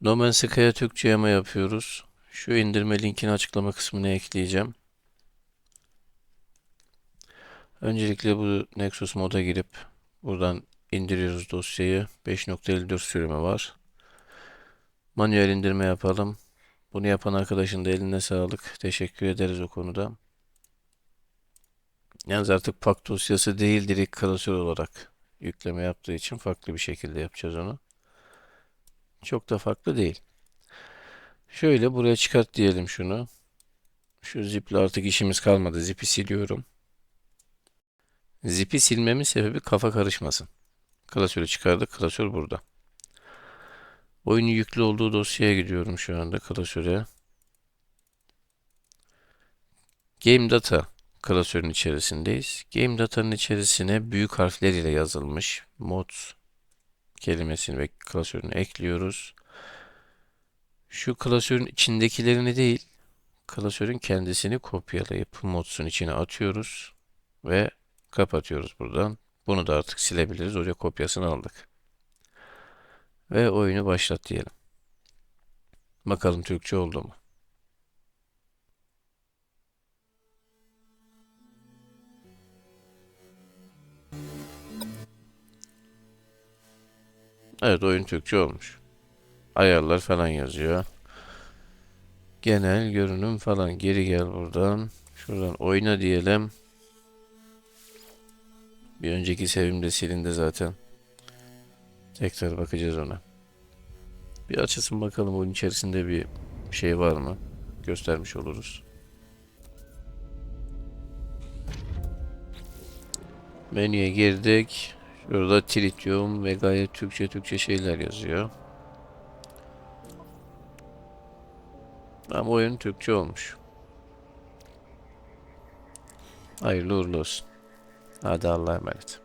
No Man's Sky'a Türkçe yama yapıyoruz. Şu indirme linkini açıklama kısmına ekleyeceğim. Öncelikle bu Nexus moda girip buradan indiriyoruz dosyayı. 5.54 sürümü var. Manuel indirme yapalım. Bunu yapan arkadaşın da eline sağlık. Teşekkür ederiz o konuda. Yalnız artık pak dosyası değil direkt klasör olarak yükleme yaptığı için farklı bir şekilde yapacağız onu. Çok da farklı değil. Şöyle buraya çıkart diyelim şunu. Şu ziple artık işimiz kalmadı. Zipi siliyorum. Zipi silmemin sebebi kafa karışmasın. Klasörü çıkardık. Klasör burada. Oyunun yüklü olduğu dosyaya gidiyorum şu anda klasöre. Game Data klasörün içerisindeyiz. Game Data'nın içerisine büyük harfler ile yazılmış mods kelimesini ve klasörünü ekliyoruz. Şu klasörün içindekilerini değil, klasörün kendisini kopyalayıp mods'un içine atıyoruz ve kapatıyoruz buradan. Bunu da artık silebiliriz. Oraya kopyasını aldık. Ve oyunu başlat diyelim. Bakalım Türkçe oldu mu? Evet oyun Türkçe olmuş. Ayarlar falan yazıyor. Genel görünüm falan. Geri gel buradan. Şuradan oyna diyelim. Bir önceki sevimde silindi zaten. Tekrar bakacağız ona. Bir açılsın bakalım oyun içerisinde bir şey var mı? Göstermiş oluruz. Menüye girdik. Şurada tritium ve gayet Türkçe Türkçe şeyler yazıyor. Ama oyun Türkçe olmuş. Hayırlı uğurlu olsun. Hadi Allah'a emanet.